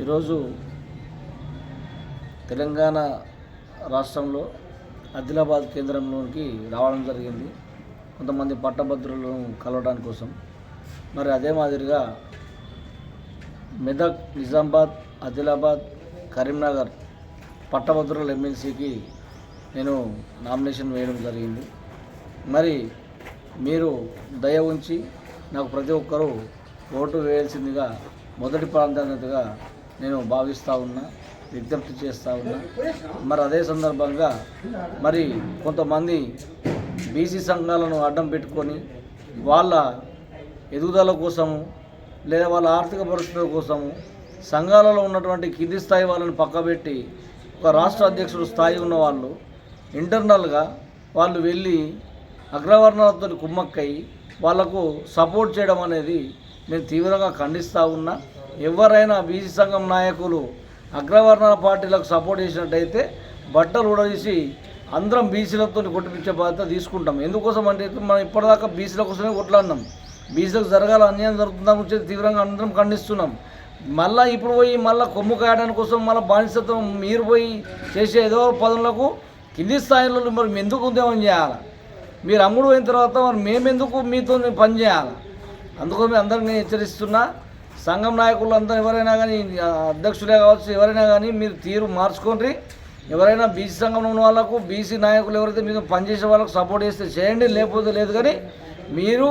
ఈరోజు తెలంగాణ రాష్ట్రంలో ఆదిలాబాద్ కేంద్రంలోనికి రావడం జరిగింది. కొంతమంది పట్టభద్రులను కలవడానికి కోసం. మరి అదే మాదిరిగా మెదక్ నిజామాబాద్ ఆదిలాబాద్ కరీంనగర్ పట్టభద్రుల ఎమ్మెల్సీకి నేను నామినేషన్ వేయడం జరిగింది. మరి మీరు దయ ఉంచి నాకు ప్రతి ఒక్కరూ ఓటు వేయాల్సిందిగా మొదటి ప్రాధాన్యతగా నేను భావిస్తూ ఉన్నా విజ్ఞప్తి చేస్తూ ఉన్నా. మరి అదే సందర్భంగా మరి కొంతమంది బీసీ సంఘాలను అడ్డం పెట్టుకొని వాళ్ళ ఎదుగుదల కోసము లేదా వాళ్ళ ఆర్థిక పరిస్థితుల కోసము సంఘాలలో ఉన్నటువంటి కింది స్థాయి వాళ్ళని పక్కబెట్టి ఒక రాష్ట్ర అధ్యక్షుడు స్థాయి ఉన్న వాళ్ళు ఇంటర్నల్గా వాళ్ళు వెళ్ళి అగ్రవర్ణాలతో కుమ్మక్కయి వాళ్ళకు సపోర్ట్ చేయడం అనేది నేను తీవ్రంగా ఖండిస్తూ ఉన్నా. ఎవరైనా బీసీ సంఘం నాయకులు అగ్రవర్ణాల పార్టీలకు సపోర్ట్ చేసినట్టయితే బట్టలు ఉడదీసి అందరం బీసీలతో కొట్టిపించే బాధ్యత తీసుకుంటాం. ఎందుకోసం అంటే మనం ఇప్పటిదాకా బీసీల కోసమే కొట్లాడినాం. బీసీలకు జరగాల అన్యాయం జరుగుతుందా గురించి తీవ్రంగా అందరం ఖండిస్తున్నాం. మళ్ళీ ఇప్పుడు పోయి మళ్ళీ కొమ్ము కాయడానికి కోసం మళ్ళీ బానిసత్వం మీరు పోయి చేసే ఏదో పనులకు కింది స్థాయిలో మరి ఎందుకు ఉద్యమం చేయాలి? మీరు అమ్ముడు పోయిన తర్వాత మరి మేమెందుకు మీతో పని చేయాలి? అందుకోసం అందరినీ హెచ్చరిస్తున్నా. సంఘం నాయకులు అంతా ఎవరైనా కానీ అధ్యక్షులే కావచ్చు ఎవరైనా కానీ మీరు తీరు మార్చుకోండి. ఎవరైనా బీసీ సంఘంలో ఉన్న వాళ్ళకు బీసీ నాయకులు ఎవరైతే మీరు పనిచేసే వాళ్ళకు సపోర్ట్ చేస్తే చేయండి లేకపోతే లేదు కానీ మీరు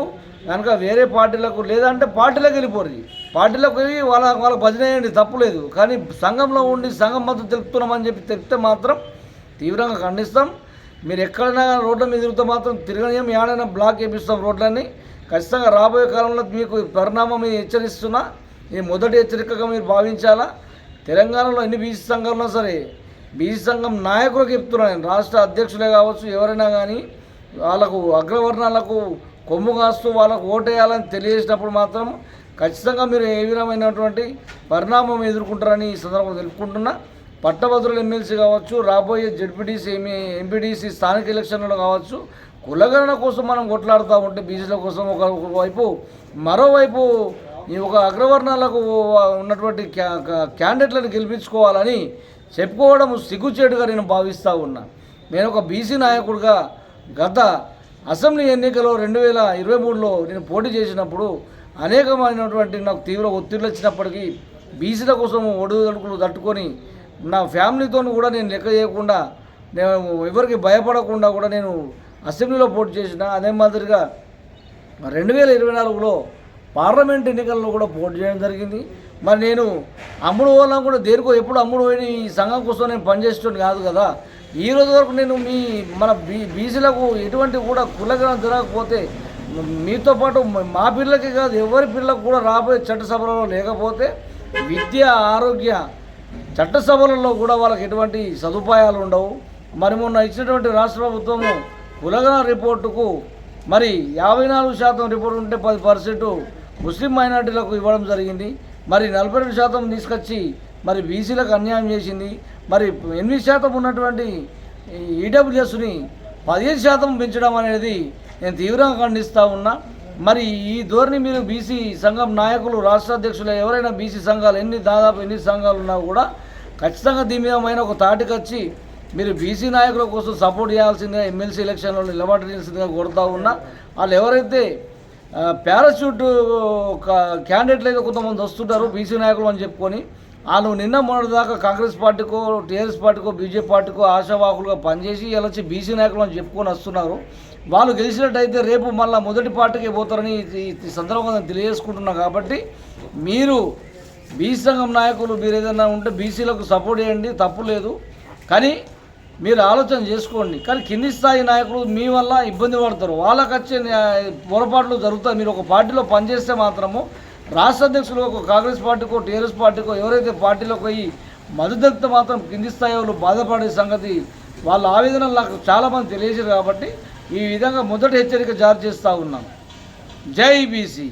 కనుక వేరే పార్టీలకు లేదంటే పార్టీలకు వెళ్ళిపోరు పార్టీలకు వెళ్ళి వాళ్ళ వాళ్ళకి భజన చేయండి తప్పులేదు కానీ సంఘంలో ఉండి సంఘం మద్దతు తెలుపుతున్నామని చెప్పి తెలిపితే మాత్రం తీవ్రంగా ఖండిస్తాం. మీరు ఎక్కడైనా రోడ్ల మీద తిరుగుతూ మాత్రం తిరగనీయం. ఏడైనా బ్లాక్ చేపిస్తాం రోడ్లన్నీ. ఖచ్చితంగా రాబోయే కాలంలో మీకు పరిణామం హెచ్చరిస్తున్నా. ఇది మొదటి హెచ్చరికగా మీరు భావించాలా? తెలంగాణలో ఎన్ని బీసీ సంఘాలు ఉన్నా సరే బీసీ సంఘం నాయకులకు చెప్తున్నాను నేను. రాష్ట్ర అధ్యక్షులే కావచ్చు ఎవరైనా కానీ వాళ్ళకు అగ్రవర్ణాలకు కొమ్ము కాస్తూ వాళ్ళకు ఓటేయాలని తెలియజేసినప్పుడు మాత్రం ఖచ్చితంగా మీరు ఏ విధమైనటువంటి పరిణామం ఎదుర్కొంటారని ఈ సందర్భంగా తెలుపుకుంటున్నా. పట్టభద్రుల ఎమ్మెల్సీ కావచ్చు రాబోయే జడ్పీటీసీ ఎంపీటీసీ స్థానిక ఎలక్షన్లలో కావచ్చు కులగణన కోసం మనం కొట్లాడుతూ ఉంటే బీసీల కోసం ఒక వైపు మరోవైపు ఈ ఒక అగ్రవర్ణాలకు ఉన్నటువంటి క్యా క్యాండిడేట్లను గెలిపించుకోవాలని చెప్పుకోవడం సిగ్గుచేటుగా నేను భావిస్తూ ఉన్నా. నేను ఒక బీసీ నాయకుడిగా గత అసెంబ్లీ ఎన్నికలో రెండు వేల ఇరవై మూడులో నేను పోటీ చేసినప్పుడు అనేకమైనటువంటి నాకు తీవ్ర ఒత్తిళ్ళు వచ్చినప్పటికీ బీసీల కోసం ఒడుదడుకులు తట్టుకొని నా ఫ్యామిలీతో కూడా నేను లెక్క చేయకుండా నేను ఎవరికి భయపడకుండా కూడా నేను అసెంబ్లీలో పోటీ చేసిన అదే మాదిరిగా రెండు వేల ఇరవై నాలుగులో పార్లమెంట్ ఎన్నికల్లో కూడా పోటీ చేయడం జరిగింది. మరి నేను అమ్ముడు పోవాలని కూడా దేనికో ఎప్పుడు అమ్ముడు పోయిన ఈ సంఘం కోసం నేను పనిచేసేటోని కాదు కదా. ఈ రోజు వరకు నేను మీ మన బీ బీసీలకు ఎటువంటి కూడా కులగ్రహం జరగకపోతే మీతో పాటు మా పిల్లలకి కాదు ఎవరి పిల్లలకు కూడా రాబోయే చట్టసభలో లేకపోతే విద్య ఆరోగ్య చట్టసభలలో కూడా వాళ్ళకి ఎటువంటి సదుపాయాలు ఉండవు. మరి మొన్న ఇచ్చినటువంటి రాష్ట్ర ప్రభుత్వము కులగన రిపోర్టుకు మరి యాభై నాలుగు శాతం రిపోర్ట్ ఉంటే పది పర్సెంట్ ముస్లిం మైనార్టీలకు ఇవ్వడం జరిగింది. మరి నలభై రెండు శాతం తీసుకొచ్చి మరి బీసీలకు అన్యాయం చేసింది. మరి ఎనిమిది శాతం ఉన్నటువంటి ఈడబ్ల్యూఎస్ని పదిహేను శాతం పెంచడం అనేది నేను తీవ్రంగా ఖండిస్తూ ఉన్నా. మరి ఈ ధోరణి మీరు బీసీ సంఘం నాయకులు రాష్ట్ర అధ్యక్షులు ఎవరైనా బీసీ సంఘాలు ఎన్ని దాదాపు ఎన్ని సంఘాలు ఉన్నా కూడా ఖచ్చితంగా దీని మీద ఒక తాటికి వచ్చి మీరు బీసీ నాయకుల కోసం సపోర్ట్ చేయాల్సిందిగా ఎమ్మెల్సీ ఎలక్షన్లో నిలబడాల్సిందిగా కొడతా ఉన్నా. వాళ్ళు ఎవరైతే పారాషూట్ క్యాండిడేట్లు అయితే కొంతమంది వస్తుంటారు బీసీ నాయకులు అని చెప్పుకొని వాళ్ళు నిన్న మొన్నటిదాకా కాంగ్రెస్ పార్టీకో టీఆర్ఎస్ పార్టీకో బీజేపీ పార్టీకో ఆశావాహులుగా పనిచేసి ఇలా వచ్చి బీసీ నాయకులు అని చెప్పుకొని వస్తున్నారు. వాళ్ళు గెలిచినట్టయితే రేపు మళ్ళీ మొదటి పార్టీకి పోతారని ఈ సందర్భంగా తెలియజేసుకుంటున్నాం కాబట్టి మీరు బీసీ సంఘం నాయకులు మీరు ఏదైనా ఉంటే బీసీలకు సపోర్ట్ చేయండి తప్పు లేదు. కానీ మీరు ఆలోచన చేసుకోండి. కానీ కింది స్థాయి నాయకులు మీ వల్ల ఇబ్బంది పడతారు. వాళ్ళకి వచ్చే పొరపాట్లు జరుగుతాయి. మీరు ఒక పార్టీలో పనిచేస్తే మాత్రము రాష్ట్ర అధ్యక్షులు ఒక కాంగ్రెస్ పార్టీకో టీఆర్ఎస్ పార్టీకో ఎవరైతే పార్టీలోకి పోయి మద్దతు మాత్రం కింది స్థాయి వాళ్ళు బాధపడే సంగతి వాళ్ళ ఆవేదన నాకు చాలామంది తెలియజేశారు కాబట్టి ఈ విధంగా మొదటి హెచ్చరిక జారీ చేస్తూ ఉన్నాం జై బీసీ.